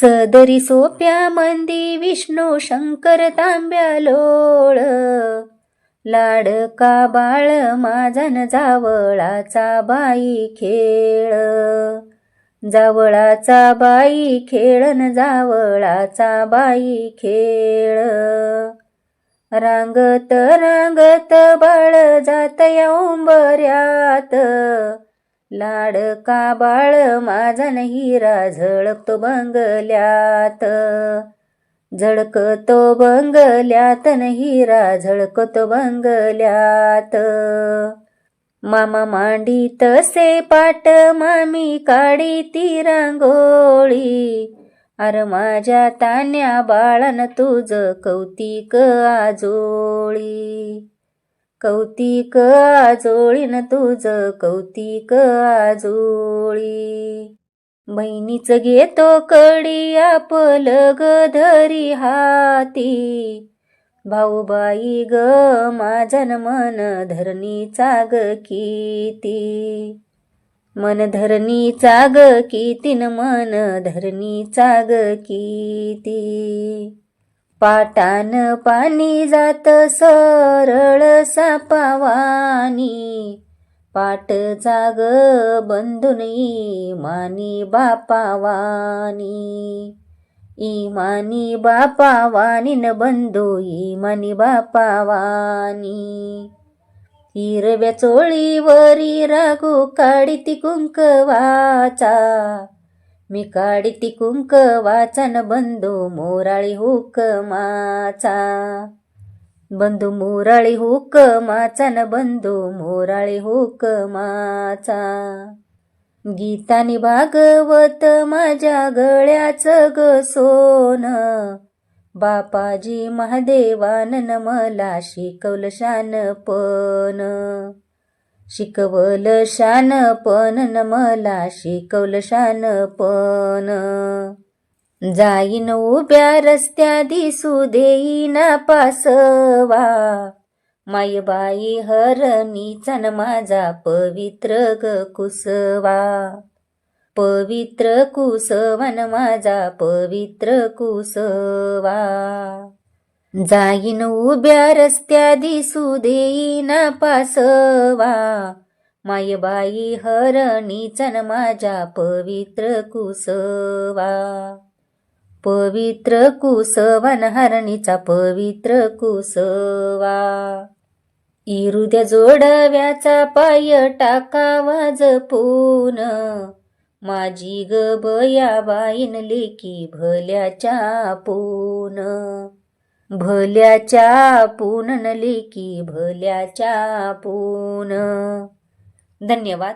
सदरी सोप्या मंदी विष्णू शंकर तांब्या लोळ. लाडका बाळ माझन जावळाचा बाई खेळ. जावळाचा बाई खेळन जावळाचा बाई खेळ. रांगत रांगत बाळ जात या उंबऱ्यात. लाडका बाळ माझा न हिरा झळकतो बंगल्यात. झळकतो बंगल्यात न हिरा झळकतो बंगल्यात. मामा मांडी तसे पाट मामी काढी ती रांगोळी. अर माझ्या तान्या बाळान तुझ कौतिक आजोळी. कौतिक आजोळीन तुझ कौतिक आजोळी. बहिणीच घेतो कडी आपल ग धरी हाती. भाऊबाई ग माझन मन धरणीचा ग किती. मन धरणीचा ग कितीन मन धरणीचा ग किती. पाटान पाणी जात सरळ सापावानी. पाट जाग बंधुनी मानी बापावानी. इमानी बापावानी न बंधू इमानी बापावानी. हिरव्या चोळीवरी रागू काढीती कुंकवाचा. मी काढीती कुंक वाचन बंधू मोराळी हुकमाचा बंधू मोराळी हुकमाचा न बंधू मोराळी हुकमाचा गीतानी भागवत माझ्या गळ्याचं ग सोन. बापाजी महादेवानं मला शिकवलं शानपण शिकवलं शानपण न मला शिकवलं शानपण जाईन उभ्या रस्त्या दिसू देईना पासवा. मायबाई हरणीचा न माझा पवित्र ग कुसवा. पवित्र कुसवन माझा पवित्र कुसवा. जाईन उभ्या रस्त्या दिसू देईना पासवा. मायबाई हरणीचा न पवित्र कुसवा. पवित्र कुसवन हरणीचा पवित्र कुसवा. इरुद्या जोडव्याचा पाय टाकावा जपून. माझी ग बया बाईन लेकी भल्याच्या पून भल्याच्या पूनन लेकी भल्याच्या पून. धन्यवाद.